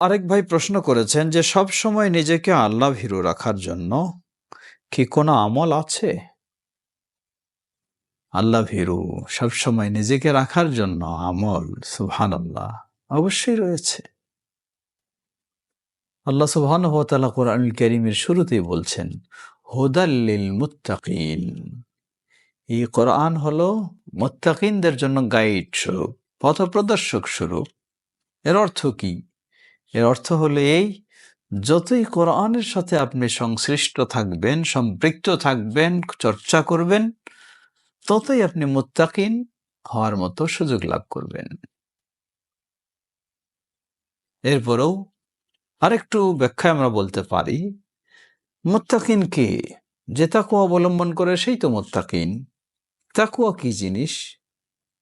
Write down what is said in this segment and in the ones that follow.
আরেক ভাই প্রশ্ন করেছেন যে, সব সময় নিজেকে আল্লাহ ভীরু রাখার জন্য কি কোনো আমল আছে? আল্লাহ ভীরু সবসময় নিজেকে রাখার জন্য আমল সুবহান আল্লাহ অবশ্যই রয়েছে। আল্লাহ সুবহান কোরআন করিমের শুরুতেই বলছেন হুদাল্লিল মুত্তাকিন। এই কোরআন হলো মুত্তাকিনদের জন্য গাইড স্বরূপ, পথপ্রদর্শক স্বরূপ। এর অর্থ কি? এর অর্থ হলো এই, যতই কোরআনের সাথে আপনি সংশ্লিষ্ট থাকবেন, সম্পৃক্ত থাকবেন, চর্চা করবেন, ততই আপনি মুত্তাকিন হওয়ার মতো সুযোগ লাভ করবেন। এরপরেও আরেকটু ব্যাখ্যায় আমরা বলতে পারি, মুত্তাকিন কে? যে তাকুয়া অবলম্বন করে সেই তো মুত্তাকিন। তাকুয়া কি জিনিস?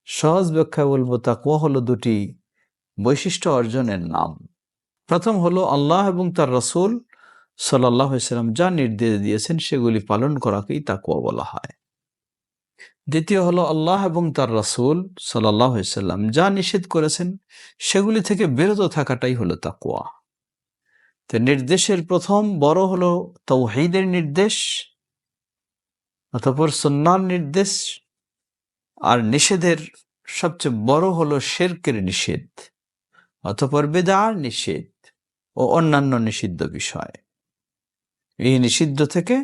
সহজ ব্যাখ্যা বলব, তাকুয়া হলো দুটি বৈশিষ্ট্য অর্জনের নাম। প্রথম হলো আল্লাহ এবং তার রসুল সাল্লাহ সাল্লাম যা নির্দেশ দিয়েছেন সেগুলি পালন করাকেই তাকুয়া বলা হয়। দ্বিতীয় হলো আল্লাহ এবং তার রসুল সাল্লাহ সাল্লাম যা নিষেধ করেছেন সেগুলি থেকে বিরত থাকাটাই হলো তাকুয়া তো নির্দেশের প্রথম বড় হলো তৌহিদের নির্দেশ অতপর সন্ন্যার নির্দেশ আর নিষেধের সবচেয়ে বড় হলো শেরকের নিষেধ অতপর বেদার নিষেধ। ও অন্যান্য নিষিদ্ধ বিষয়। এই নিষিদ্ধ থেকে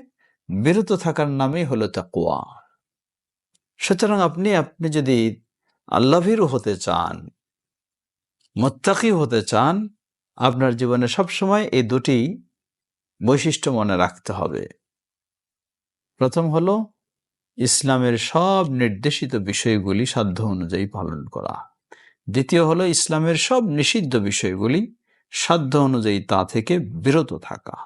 বিরত থাকার নামই হলো তাকুয়া সুতরাং আপনি আপনি যদি আল্লাভীরু হতে চান, মোত্তাকি হতে চান, আপনার জীবনে সবসময় এই দুটি বৈশিষ্ট্য মনে রাখতে হবে। প্রথম হলো, ইসলামের সব নির্দেশিত বিষয়গুলি সাধ্য অনুযায়ী পালন করা। দ্বিতীয় হলো, ইসলামের সব নিষিদ্ধ বিষয়গুলি সাধ্য অনুযায়ী তা থেকে বিরত থাকা।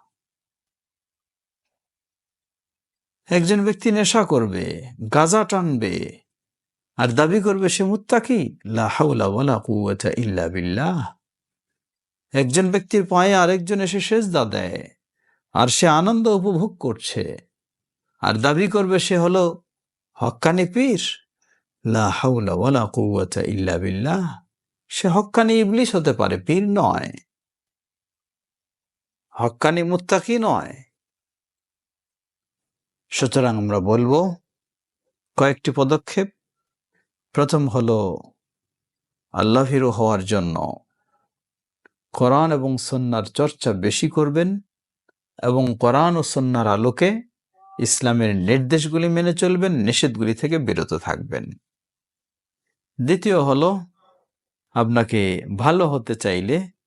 একজন ব্যক্তি নেশা করবে, গাজা টানবে, আর দাবি করবে সে মুত্তাকি ইল্লা বিল্লাহ। একজন ব্যক্তির পায়ে আরেকজন এসে সেজদা দেয়, আর সে আনন্দ উপভোগ করছে, আর দাবি করবে সে হলো হক্কানি পীর ইল্লা বিল্লাহ। সে হক্কানি ইবলিশ হতে পারে, পীর নয়। হক্কানি মুত্তাকি নয়। সুতরাং আমরা বলব, কয়েকটি পদক্ষেপ। প্রথম হলো আল্লাহিরু হওয়ার জন্য কোরআন এবং সন্ন্যার চর্চা বেশি করবেন এবং কোরআন ও সন্ন্যার আলোকে ইসলামের নির্দেশগুলি মেনে চলবেন, নিষেধগুলি থেকে বিরত থাকবেন। দ্বিতীয় হলো, আপনাকে ভালো হতে চাইলে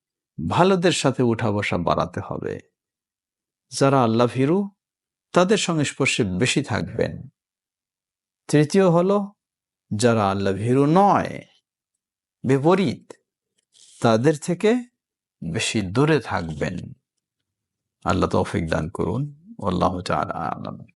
ভালোদের সাথে উঠা বসা বাড়াতে হবে। যারা আল্লাহ ফিরু তাদের সংস্পর্শে বেশি থাকবেন। তৃতীয় হলো, যারা আল্লাহ ভীরু নয়, বিপরীত, তাদের থেকে বেশি দূরে থাকবেন। আল্লাহ তৌফিক দান করুন। আল্লাহ আলম।